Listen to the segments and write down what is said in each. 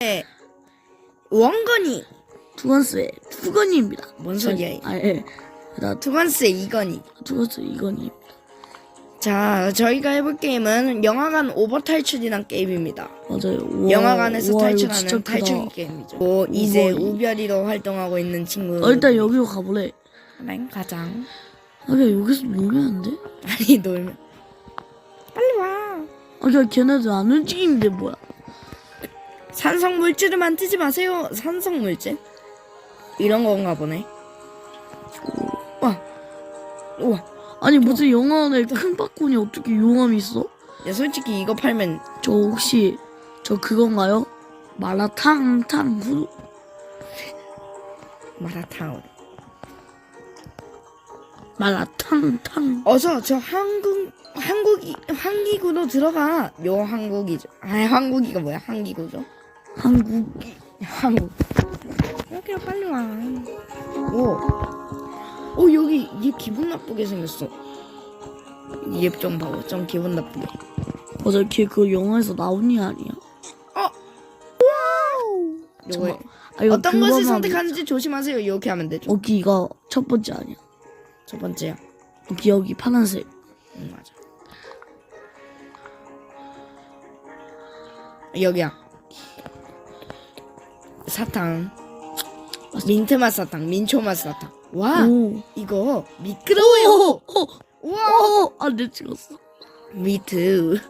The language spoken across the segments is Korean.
네. 원건이 투건스의 투건이입니다. 뭔 소리야, 이거. 아 예. 나 투건스의 이건이. 투건스 이건이. 자, 저희가 해볼 게임은 영화관 오버 탈출이란 게임입니다. 맞아요. 우와, 영화관에서 우와, 이거 진짜 탈출하는 크다. 탈출 게임이죠. 뭐 이제 우와, 이- 우별이로 활동하고 있는 친구. 어, 일단 여기로 가볼래. 랭 가장. 아 그냥 여기서 놀면 안 돼? 아니 놀면. 빨리 와. 아 그냥 걔네들 안 움직이는데 뭐야? 산성 물질을 만지지 마세요. 산성 물질. 이런 건가 보네. 와. 우와. 아니 무슨 영화관에 큰 바구니 어떻게 용암이 있어? 야, 솔직히 이거 팔면 저 혹시 저 그건가요? 마라탕 탕 후 마라탕. 마라탕 탕 어서 저 한국 한국이 한기구로 들어가. 요 한국이죠. 아, 한국이가 뭐야? 한기구죠. 한국 한국. 여기야 빨리 와. 오. 오 여기 얘 기분 나쁘게 생겼어. 얘좀 봐봐. 좀 기분 나쁘게. 맞아 걔그 영화에서 나온 이 아니야? 요거 잠깐. 아 이거 어떤 것을 그거만 선택하는지 조심하세요. 이렇게 하면 되죠. 여기 이거 첫 번째 아니야? 첫 번째야. 여기 여기 파란색 응 맞아. 여기야. 사탕. 민트 맛 사탕, 민초 맛 사탕. 와, 오. 이거 미끄러워요. 오, 우와. 오, 안돼 찍었어. 미트.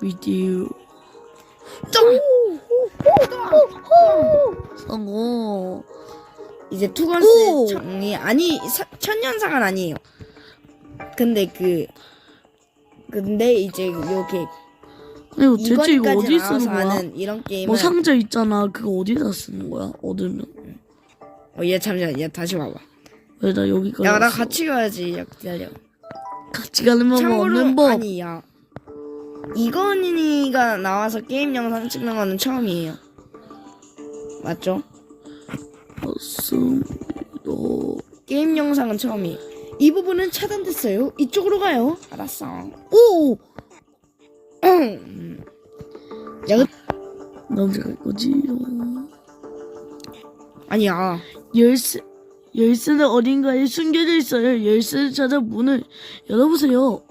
위디오 점. 성공. 이제 오! 투건스 정리 아니 사, 천년사관 아니에요. 근데 그 근데 이제 요렇게 이거 대체 이거 어디 쓰는 거야? 이런 게임은 뭐 상자 있잖아. 그거 어디다 쓰는 거야? 얻으면. 어, 얘 잠시만 얘 다시 와봐. 왜 나 여기까지 야 나 왔어? 같이 가야지. 야 기다려. 같이 가는 법 참고로 없는 법. 아니 야 이건희가 나와서 게임 영상 찍는 거는 처음이에요. 맞죠? 맞습니다. 게임 영상은 처음이에요. 이 부분은 차단됐어요. 이쪽으로 가요. 알았어. 오! 야, 그- 나 언제 갈 거지? 아니야. 열쇠 열쇠는 어딘가에 숨겨져 있어요. 열쇠를 찾아 문을 열어보세요.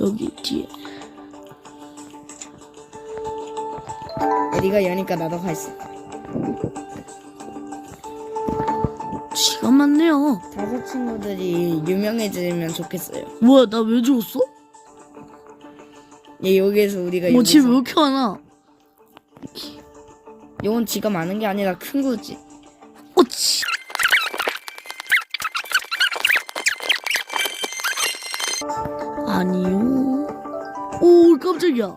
여기 뒤에. 야, 네가 여니까 나도 가 있어. 시간 많네요. 다섯 친구들이 유명해지면 좋겠어요. 뭐야 나 왜 죽었어? 얘 여기에서 우리가 뭐 여기서 집왜 이렇게 많아? 이건 지가 많은 게 아니라 큰 거지. 어 치. 아니요. 오 깜짝이야.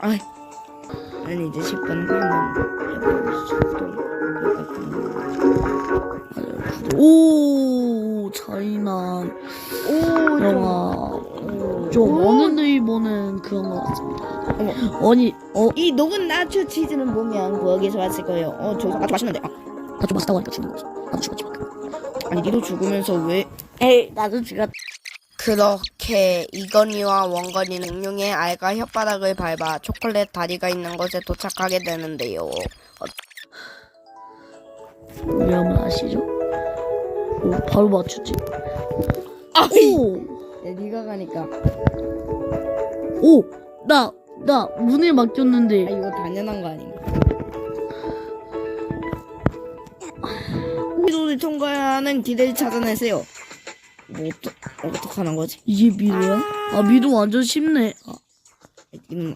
아이. 난 이제 10분 한번 누이보는 그런 것 같습니다. 어머. 아니 어 이 녹은 나초 치즈는 뭐면 거기서 왔을 거예요. 어, 저 아주 맛있는데. 아, 나도 맛있다고 하니까 죽는 거지. 나도 죽었지. 아니, 니도 죽으면서 왜? 에이 나도 죽었. 그렇게 이건희와 원건이는 응용의 알과 혓바닥을 밟아 초콜릿 다리가 있는 곳에 도착하게 되는데요. 왜냐면 아시죠? 오 바로 맞췄지. 아, 오 야, 네가 가니까. 오, 나, 나 문을 아, 맡겼는데 이거 당연한 거 아닌가? 미도를 통과하는 길을 찾아내세요. 뭐 어떡 어떡하는 거지? 이게 미로야? 아 미로 완전 쉽네. 아, 이는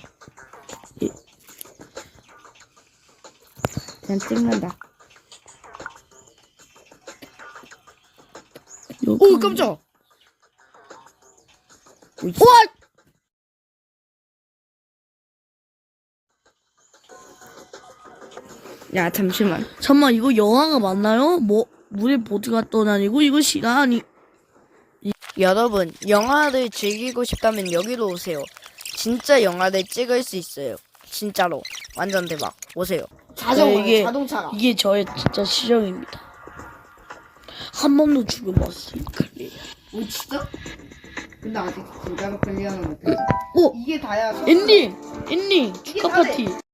그냥 찍는다. 오 깜짝. 오, 우와! 야 잠시만. 잠만 이거 영화가 맞나요? 뭐 물에 보트가 떠다니고 이거 시간이 여러분 영화를 즐기고 싶다면 여기로 오세요. 진짜 영화를 찍을 수 있어요. 진짜로 완전 대박. 오세요. 네, 이게 자동차가. 이게 저의 진짜 시정입니다. 한 번도 죽어봤으니까. 오 진짜? 근데 아직 진짜로 클리어는 못했어. 오 이게 다야. 엔딩 엔딩 축하 다네. 파티